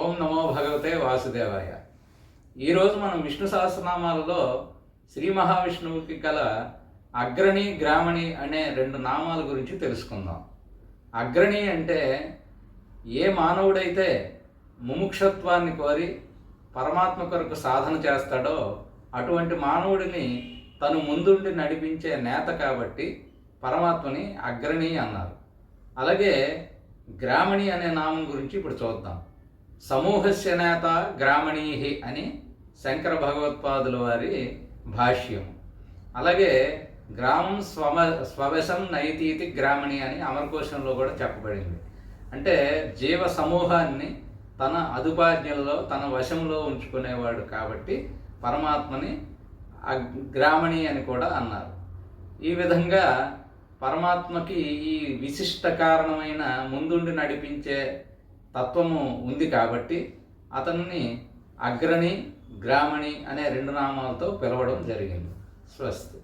ఓం నమో భగవతే వాసుదేవాయ. ఈరోజు మనం విష్ణు సహస్రనామాలలో శ్రీ మహావిష్ణువుకి గల అగ్రణి గ్రామణి అనే రెండు నామాల గురించి తెలుసుకుందాం. అగ్రణి అంటే ఏ మానవుడైతే ముముక్షత్వాన్ని కోరి పరమాత్మ కొరకు సాధన చేస్తాడో అటువంటి మానవుడిని తను ముందుండి నడిపించే నేత కాబట్టి పరమాత్మని అగ్రణి అన్నారు. అలాగే గ్రామణి అనే నామం గురించి ఇప్పుడు చూద్దాం. సమూహస్య నేత గ్రామణీహి అని శంకర భగవత్పాదుల వారి భాష్యం. అలాగే గ్రామం స్వమ స్వవశం నైతీతి గ్రామణి అని అమరకోశంలో కూడా చెప్పబడింది. అంటే జీవ సమూహాన్ని తన అదుపాజ్ఞలలో తన వశంలో ఉంచుకునేవాడు కాబట్టి పరమాత్మని గ్రామణి అని కూడా అన్నారు. ఈ విధంగా పరమాత్మకి ఈ విశిష్ట కారణమైన ముందుండి నడిపించే తత్వము ఉంది కాబట్టి అతన్ని అగ్రణి గ్రామణి అనే రెండు నామాలతో పిలవడం జరిగింది. స్వస్తి.